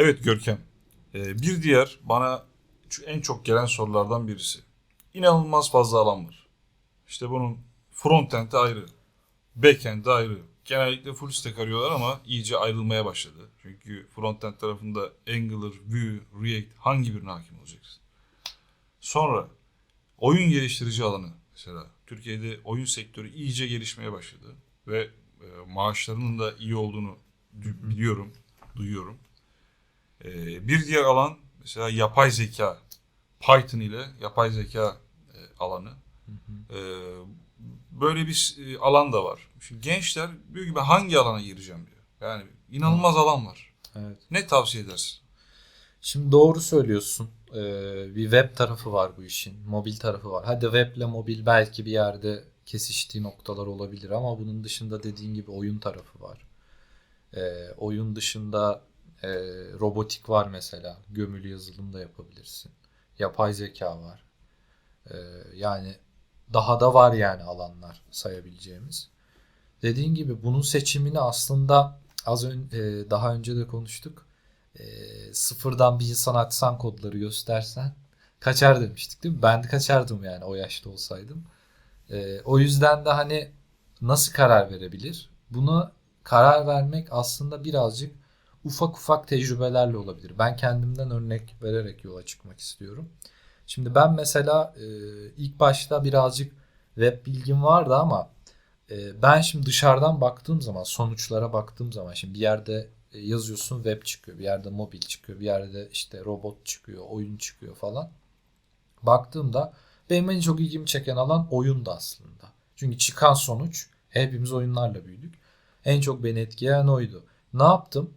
Evet Görkem. Ee, bir diğer bana en çok gelen sorulardan birisi. İnanılmaz fazla alan var. İşte bunun frontend'i ayrı, backend'i ayrı. Genellikle full stack arıyorlar ama iyice ayrılmaya başladı. Çünkü frontend tarafında Angular, Vue, React hangi birine hakim olacaksın? Sonra oyun geliştirici alanı mesela. Türkiye'de oyun sektörü iyice gelişmeye başladı ve e, maaşlarının da iyi olduğunu biliyorum, duyuyorum. Ee, bir diğer alan mesela yapay zeka. Python ile yapay zeka e, alanı. Ee, böyle bir e, alan da var. Şimdi gençler diyor ki ben hangi alana gireceğim diyor. Yani inanılmaz alan var. Evet. Ne tavsiye edersin? Şimdi doğru söylüyorsun. Ee, bir web tarafı var bu işin. Mobil tarafı var. Hadi web ile mobil belki bir yerde kesiştiği noktalar olabilir ama bunun dışında dediğin gibi oyun tarafı var. Ee, oyun dışında e, robotik var mesela. Gömülü yazılım da yapabilirsin. Yapay zeka var. Ee, yani daha da var yani alanlar sayabileceğimiz. Dediğin gibi bunun seçimini aslında az önce daha önce de konuştuk. Ee, sıfırdan bir insan açsan kodları göstersen kaçar demiştik değil mi? Ben de kaçardım yani o yaşta olsaydım. Ee, o yüzden de hani nasıl karar verebilir? Buna karar vermek aslında birazcık ufak ufak tecrübelerle olabilir. Ben kendimden örnek vererek yola çıkmak istiyorum. Şimdi ben mesela e, ilk başta birazcık web bilgim vardı ama e, ben şimdi dışarıdan baktığım zaman sonuçlara baktığım zaman şimdi bir yerde e, yazıyorsun web çıkıyor, bir yerde mobil çıkıyor, bir yerde işte robot çıkıyor, oyun çıkıyor falan. Baktığımda benim en çok ilgimi çeken alan oyundu aslında. Çünkü çıkan sonuç hepimiz oyunlarla büyüdük. En çok beni etkileyen oydu. Ne yaptım?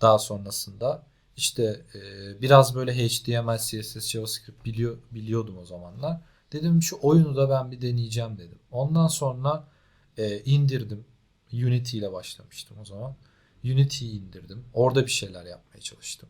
Daha sonrasında işte e, biraz böyle HTML, CSS, JavaScript biliyor, biliyordum o zamanlar. Dedim şu oyunu da ben bir deneyeceğim dedim. Ondan sonra e, indirdim. Unity ile başlamıştım o zaman. Unity'yi indirdim. Orada bir şeyler yapmaya çalıştım.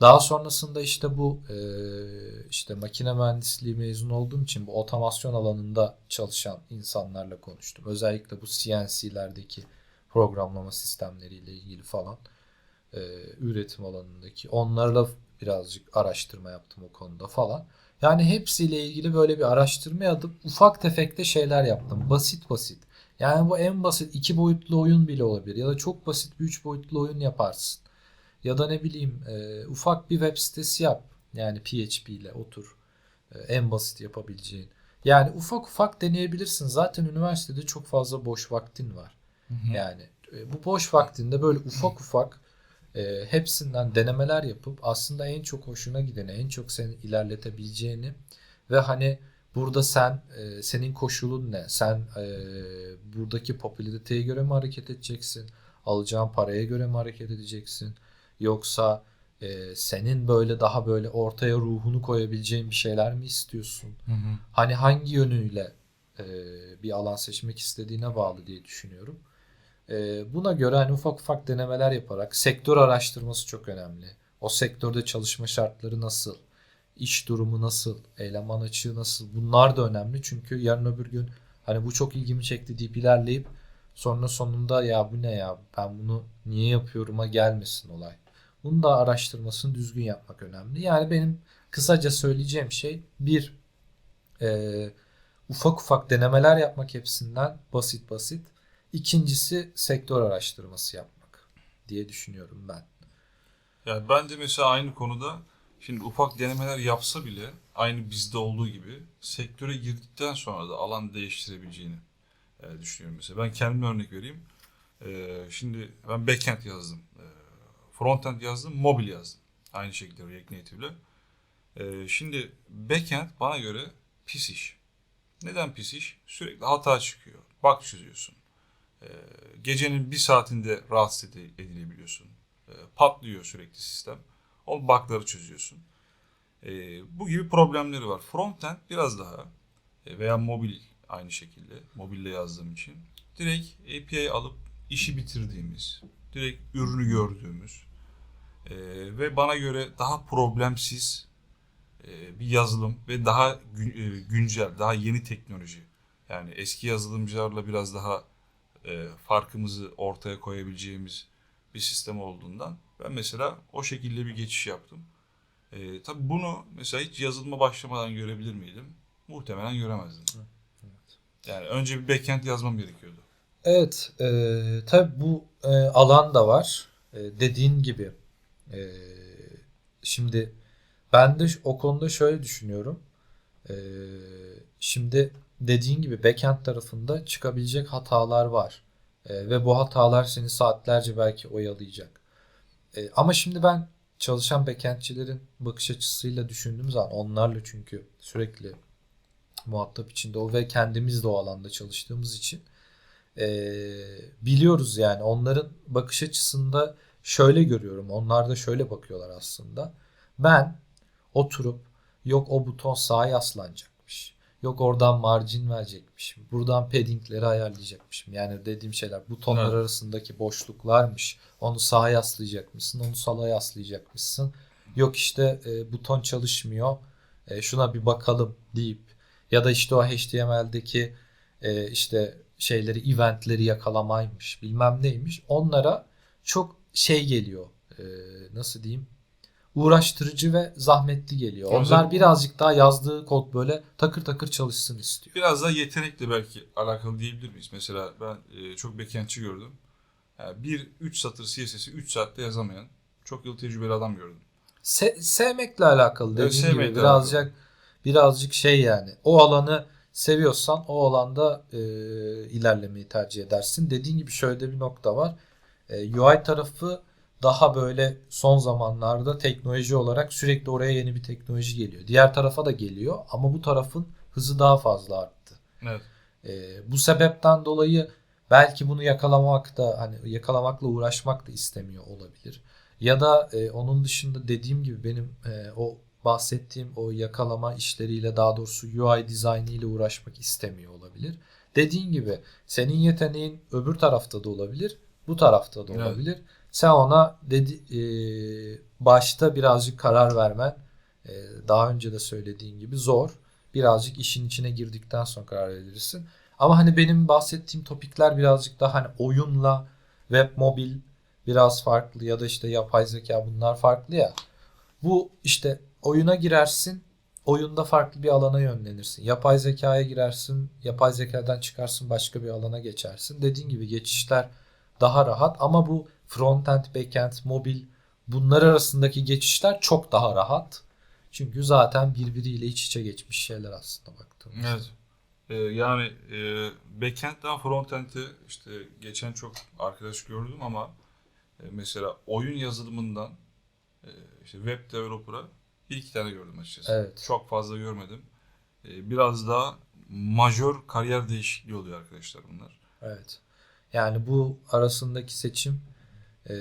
Daha sonrasında işte bu e, işte makine mühendisliği mezun olduğum için bu otomasyon alanında çalışan insanlarla konuştum. Özellikle bu CNC'lerdeki programlama sistemleriyle ilgili falan e, üretim alanındaki onlarla birazcık araştırma yaptım o konuda falan. Yani hepsiyle ilgili böyle bir araştırma yapıp ufak tefek de şeyler yaptım. Basit basit. Yani bu en basit iki boyutlu oyun bile olabilir. Ya da çok basit bir üç boyutlu oyun yaparsın. Ya da ne bileyim e, ufak bir web sitesi yap. Yani PHP ile otur. E, en basit yapabileceğin. Yani ufak ufak deneyebilirsin. Zaten üniversitede çok fazla boş vaktin var. Yani e, bu boş vaktinde böyle ufak ufak e, hepsinden denemeler yapıp aslında en çok hoşuna gideni, en çok seni ilerletebileceğini ve hani burada sen e, senin koşulun ne? Sen e, buradaki popülariteye göre mi hareket edeceksin? Alacağın paraya göre mi hareket edeceksin? Yoksa e, senin böyle daha böyle ortaya ruhunu koyabileceğin bir şeyler mi istiyorsun? Hani hangi yönüyle e, bir alan seçmek istediğine bağlı diye düşünüyorum. E, buna göre hani ufak ufak denemeler yaparak sektör araştırması çok önemli. O sektörde çalışma şartları nasıl? iş durumu nasıl? Eleman açığı nasıl? Bunlar da önemli çünkü yarın öbür gün hani bu çok ilgimi çekti deyip ilerleyip sonra sonunda ya bu ne ya ben bunu niye yapıyorum'a gelmesin olay. Bunu da araştırmasını düzgün yapmak önemli. Yani benim kısaca söyleyeceğim şey bir e, ufak ufak denemeler yapmak hepsinden basit basit. İkincisi sektör araştırması yapmak diye düşünüyorum ben. Yani ben de mesela aynı konuda şimdi ufak denemeler yapsa bile aynı bizde olduğu gibi sektöre girdikten sonra da alan değiştirebileceğini e, düşünüyorum mesela. Ben kendime örnek vereyim. E, şimdi ben backend yazdım. E, frontend yazdım, mobil yazdım. Aynı şekilde React Native ile. E, şimdi backend bana göre pis iş. Neden pis iş? Sürekli hata çıkıyor. Bug çözüyorsun. E, gecenin bir saatinde rahatsız edilebiliyorsun. E, patlıyor sürekli sistem. O bug'ları çözüyorsun. E, bu gibi problemleri var. Frontend biraz daha e, veya mobil aynı şekilde mobille yazdığım için direkt API alıp işi bitirdiğimiz, direkt ürünü gördüğümüz e, ve bana göre daha problemsiz e, bir yazılım ve daha gü- güncel, daha yeni teknoloji. Yani eski yazılımcılarla biraz daha e, farkımızı ortaya koyabileceğimiz bir sistem olduğundan Ben mesela o şekilde bir geçiş yaptım. Ee, tabii bunu mesela hiç yazılıma başlamadan görebilir miydim? Muhtemelen göremezdim. Yani önce bir backend yazmam gerekiyordu. Evet, e, tabii bu e, alan da var. E, dediğin gibi. E, şimdi ben de o konuda şöyle düşünüyorum. E, şimdi dediğin gibi backend tarafında çıkabilecek hatalar var. E, ve bu hatalar seni saatlerce belki oyalayacak. E, ama şimdi ben çalışan backendçilerin bakış açısıyla düşündüğüm zaman onlarla çünkü sürekli muhatap içinde o ve kendimiz de o alanda çalıştığımız için ee, biliyoruz yani onların bakış açısında şöyle görüyorum. Onlar da şöyle bakıyorlar aslında. Ben oturup yok o buton sağa yaslanacakmış. Yok oradan margin verecekmişim. Buradan paddingleri ayarlayacakmışım. Yani dediğim şeyler butonlar Evet. arasındaki boşluklarmış. Onu sağa yaslayacakmışsın. Onu sola yaslayacakmışsın. Yok işte e, buton çalışmıyor. E, şuna bir bakalım deyip ya da işte o HTML'deki e, işte şeyleri, eventleri yakalamaymış, bilmem neymiş. Onlara çok şey geliyor. e, nasıl diyeyim? Uğraştırıcı ve zahmetli geliyor. Onlar birazcık daha yazdığı kod böyle takır takır çalışsın istiyor. Biraz da yetenekle belki alakalı diyebilir miyiz? Mesela ben e, çok backendçi gördüm. Yani bir 3 satır CSS'i 3 saatte yazamayan çok yıl tecrübeli adam gördüm. Se- sevmekle alakalı Evet, dediğim gibi sevmekle birazcık birazcık şey yani. O alanı seviyorsan o alanda e, ilerlemeyi tercih edersin. Dediğin gibi şöyle de bir nokta var. E, UI tarafı daha böyle son zamanlarda teknoloji olarak sürekli oraya yeni bir teknoloji geliyor. Diğer tarafa da geliyor ama bu tarafın hızı daha fazla arttı. Evet. E, bu sebepten dolayı belki bunu yakalamak da hani yakalamakla uğraşmak da istemiyor olabilir. Ya da e, onun dışında dediğim gibi benim e, o bahsettiğim o yakalama işleriyle daha doğrusu UI dizaynı ile uğraşmak istemiyor olabilir. Dediğin gibi senin yeteneğin öbür tarafta da olabilir, bu tarafta da Evet. Sen ona dedi e, başta birazcık karar vermen e, daha önce de söylediğin gibi zor. Birazcık işin içine girdikten sonra karar verirsin. Ama hani benim bahsettiğim topikler birazcık daha hani oyunla web mobil biraz farklı ya da işte yapay zeka bunlar farklı ya. Bu işte oyuna girersin, oyunda farklı bir alana yönlenirsin. Yapay zekaya girersin, yapay zekadan çıkarsın başka bir alana geçersin. Dediğin gibi geçişler daha rahat ama bu frontend, backend, mobil bunlar arasındaki geçişler çok daha rahat. Çünkü zaten birbiriyle iç içe geçmiş şeyler aslında baktığımızda. Evet. Ee, yani e, backend'den frontend'e işte geçen çok arkadaş gördüm ama e, mesela oyun yazılımından e, işte web developer'a bir iki tane gördüm açıkçası. Evet. Çok fazla görmedim. E, biraz daha majör kariyer değişikliği oluyor arkadaşlar bunlar. Evet. Yani bu arasındaki seçim eee,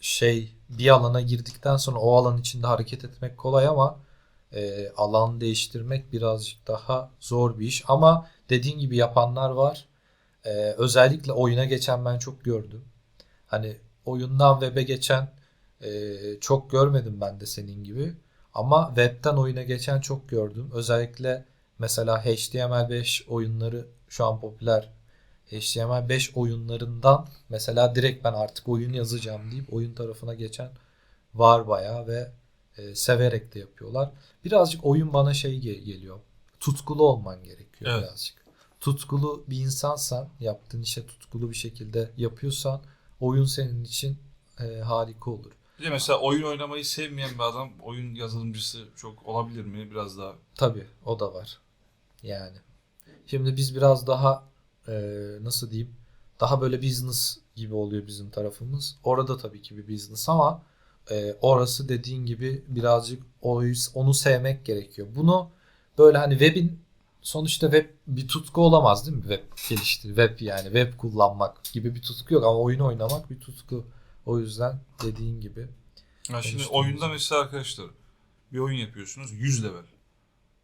şey bir alana girdikten sonra o alan içinde hareket etmek kolay ama eee alan değiştirmek birazcık daha zor bir iş. Ama dediğin gibi yapanlar var. Eee, özellikle oyuna geçen ben çok gördüm. Hani oyundan web'e geçen eee, çok görmedim ben de senin gibi. Ama web'ten oyuna geçen çok gördüm. Özellikle mesela HTML5 oyunları şu an popüler HTML5 oyunlarından mesela direkt ben artık oyun yazacağım deyip oyun tarafına geçen var bayağı ve e, severek de yapıyorlar. Birazcık oyun bana şey ge- geliyor. Tutkulu olman gerekiyor Evet. birazcık. Tutkulu bir insansan, yaptığın işe tutkulu bir şekilde yapıyorsan oyun senin için e, harika olur. Bir de mesela oyun oynamayı sevmeyen bir adam oyun yazılımcısı çok olabilir mi? Biraz daha Tabii o da var. Yani. Şimdi biz biraz daha e, nasıl diyeyim daha böyle business gibi oluyor bizim tarafımız. Orada tabii ki bir business ama e, orası dediğin gibi birazcık onu sevmek gerekiyor. Bunu böyle hani web'in sonuçta web bir tutku olamaz değil mi? Web geliştir, web yani web kullanmak gibi bir tutku yok ama oyun oynamak bir tutku. O yüzden dediğin gibi Ya şimdi oyunda mesela arkadaşlar bir oyun yapıyorsunuz 100 level.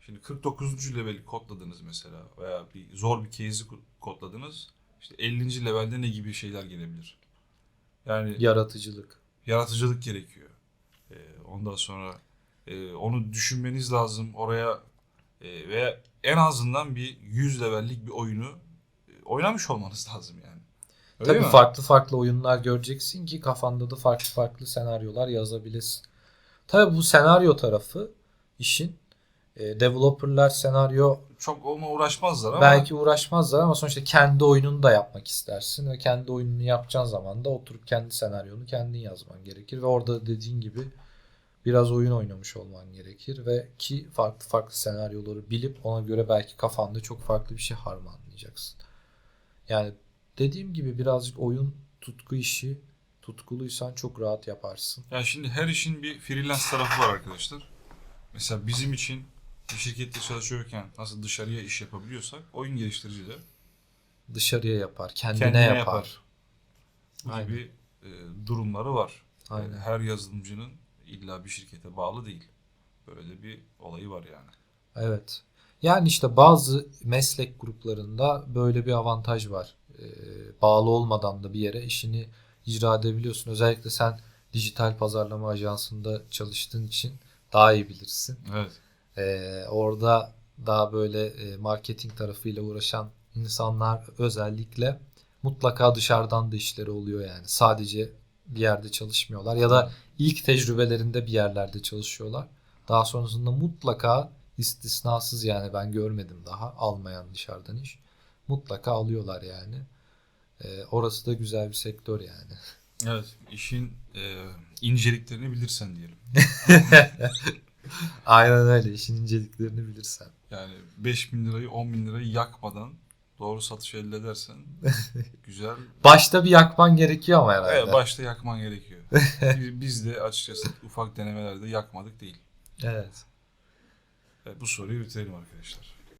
Şimdi 49. leveli kodladınız mesela veya bir zor bir case'i kodladınız. İşte 50. levelde ne gibi şeyler gelebilir? Yani yaratıcılık. yaratıcılık gerekiyor. Ee, ondan sonra e, onu düşünmeniz lazım. Oraya e, veya en azından bir 100 levellik bir oyunu e, oynamış olmanız lazım yani. Öyle Tabii mi? farklı farklı oyunlar göreceksin ki kafanda da farklı farklı senaryolar yazabilesin. Tabii bu senaryo tarafı işin e, developerlar senaryo Çok onunla uğraşmazlar ama belki uğraşmazlar ama sonuçta kendi oyununu da yapmak istersin ve kendi oyununu yapacağın zaman da oturup kendi senaryonu kendin yazman gerekir ve orada dediğin gibi biraz oyun oynamış olman gerekir ve ki farklı farklı senaryoları bilip ona göre belki kafanda çok farklı bir şey harmanlayacaksın. Yani dediğim gibi birazcık oyun tutku işi tutkuluysan çok rahat yaparsın. yani şimdi her işin bir freelance tarafı var arkadaşlar. Mesela bizim için bir şirkette çalışıyorken nasıl dışarıya iş yapabiliyorsak oyun geliştirici de Dışarıya yapar, kendine, kendine yapar. yapar. Bu Aynen. gibi e, durumları var. Aynen. Yani her yazılımcının illa bir şirkete bağlı değil. Böyle de bir olayı var yani. Evet. Yani işte bazı meslek gruplarında böyle bir avantaj var. Ee, bağlı olmadan da bir yere işini icra edebiliyorsun. Özellikle sen dijital pazarlama ajansında çalıştığın için daha iyi bilirsin. Evet. Ee, orada daha böyle e, marketing tarafıyla uğraşan insanlar özellikle mutlaka dışarıdan da işleri oluyor yani. Sadece bir yerde çalışmıyorlar ya da ilk tecrübelerinde bir yerlerde çalışıyorlar. Daha sonrasında mutlaka istisnasız yani ben görmedim daha almayan dışarıdan iş. Mutlaka alıyorlar yani. Ee, orası da güzel bir sektör yani. Evet. işin e, inceliklerini bilirsen diyelim. Aynen öyle işin inceliklerini bilirsen. Yani 5 bin lirayı 10 bin lirayı yakmadan doğru satış elde edersen güzel. Başta bir yakman gerekiyor ama herhalde. Evet, başta yakman gerekiyor. Biz- de açıkçası ufak denemelerde yakmadık değil. evet. Evet, bu soruyu bitirelim arkadaşlar.